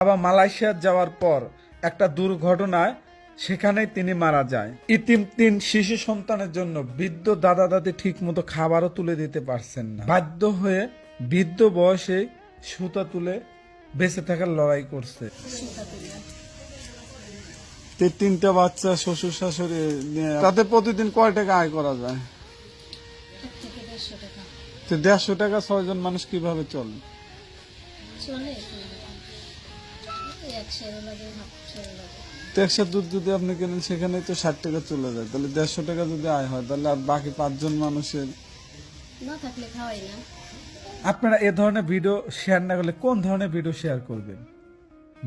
বাবা মালয়েশিয়া যাওয়ার পর একটা দুর্ঘটনায় সেখানেই তিনি মারা যায়। ইতিম তিন শিশু সন্তানের জন্য বৃদ্ধ দাদা দাদি ঠিক মতো খাবারও তুলে দিতে পারছেন না। বাধ্য হয়ে বৃদ্ধ বয়সে সুতা তুলে বেঁচে থাকার লড়াই করছে। তিনটা বাচ্চা শ্বশুর শাশুড়ি তাতে প্রতিদিন কয় টাকা আয় করা যায়? দেড়শো টাকা তো দেড়শো টাকা ছয়জন মানুষ কীভাবে চলে? তো একশো দুধ যদি আপনি কেনেন সেখানে তো ষাট টাকা চলে যায়। তাহলে দেড়শো টাকা যদি আয় হয় তাহলে আর বাকি পাঁচজন মানুষের না থাকলে খাওয়াই না। আপনারা এ ধরনের ভিডিও শেয়ার না করলে কোন ধরনের ভিডিও শেয়ার করবেন?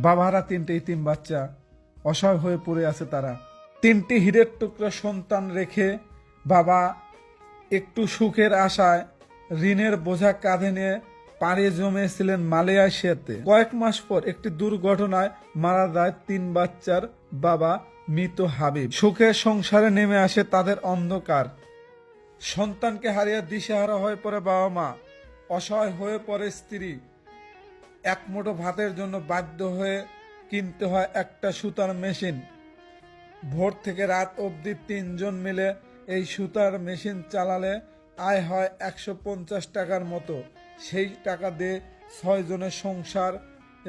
বাবারা তিনটে তিন বাচ্চা অসহায় হয়ে পড়ে আছে তারা। তিনটি হীরের টুকরা সন্তান রেখে বাবা একটু সুখের আশায় ঋণের বোঝা কাঁধে নিয়ে পাড়ি জমেছিলেন মালয়েশিয়াতে। কয়েক মাস পর একটি দুর্ঘটনায় মারা যায় তিন বাচ্চার বাবা মৃত হাবিব। সুখের সংসারে নেমে আসে তাদের অন্ধকার। সন্তানকে হারিয়ে দিশেহারা হয়ে পড়ে বাবা মা। অসহায় হয়ে পড়ে স্ত্রী। এক মুঠো ভাতের জন্য বাধ্য হয়ে কিনতে হয় একটা সুতার মেশিন। ভোর থেকে রাত অবধি তিনজন মিলে এই সুতার মেশিন চালালে আয় হয় একশো পঞ্চাশ টাকার মতো। সেই টাকা দিয়ে ছয় জনের সংসার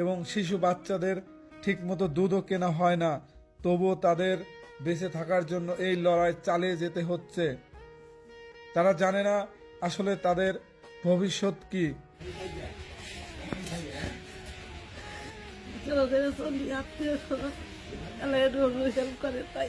এবং শিশু বাচ্চাদের ঠিকমতো দুধও কেনা হয় না। তবুও তাদের বেঁচে থাকার জন্য এই লড়াই চালিয়ে যেতে হচ্ছে। তারা জানে না আসলে তাদের ভবিষ্যৎ কি। করে তাই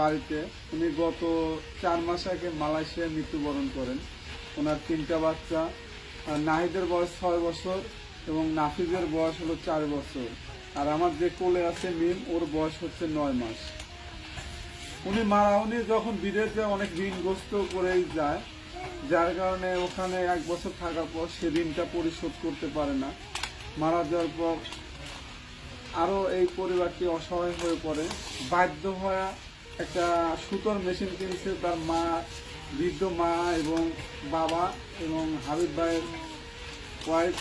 বাড়িতে। উনি গত চার মাস আগে মালয়েশিয়ায় মৃত্যুবরণ করেন। ওনার তিনটা বাচ্চা নাহিদের বয়স ছয় বছর এবং নাফিজের বয়স হলো চার বছর। আর আমার যে কোলে আছে মিম, ওর বয়স হচ্ছে নয় মাস। উনি মারা, উনি যখন বিদেশে অনেক ঋণগ্রস্ত করেই যায়। যার কারণে ওখানে এক বছর থাকার পর সে ঋণটা পরিশোধ করতে পারে না। মারা যাওয়ার পর আরও এই পরিবারটি অসহায় হয়ে পড়ে। বাধ্য হয়ে একটা সুতোর মেশিন কিনছে তার মা, বৃদ্ধ মা এবং বাবা এবং হাবিব ভাইয়ের ওয়াইফ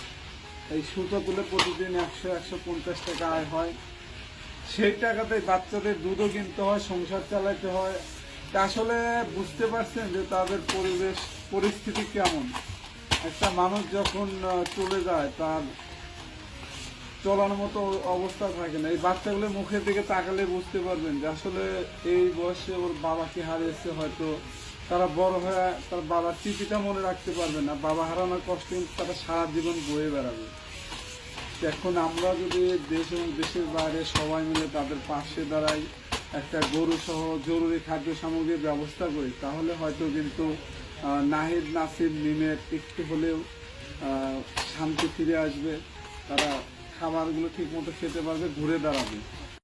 এই সুতোগুলো প্রতিদিন একশো একশো পঞ্চাশ টাকা আয় হয়। সেই টাকাতে বাচ্চাদের দুধও কিনতে হয়, সংসার চালাতে হয়। আসলে বুঝতে পারছেন যে তাদের পরিবেশ, পরিস্থিতি কেমন। একটা মানুষ যখন চলে যায়, তার চলার মতো অবস্থা থাকে না। এই বাচ্চাগুলো মুখের দিকে তাকালে বুঝতে পারবেন যে আসলে এই বয়সে ওর বাবাকে হারিয়েছে হয়তো। তারা বড় হয়ে তার বাবার স্মৃতিটা মনে রাখতে পারবে না। বাবা হারানোর কষ্ট কিন্তু তারা সারা জীবন বয়ে বেড়াবে। এখন আমরা যদি দেশ এবং দেশের বাইরে সবাই মিলে তাদের পাশে দাঁড়াই, একটা গরু সহ জরুরি খাদ্য সামগ্রীর ব্যবস্থা করি, তাহলে হয়তো কিন্তু নাহিদ নাসির মিমের একটু হলেও শান্তি ফিরে আসবে। তারা খাবারগুলো ঠিক মতো খেতে পারবে ঘুরে দাঁড়াবে।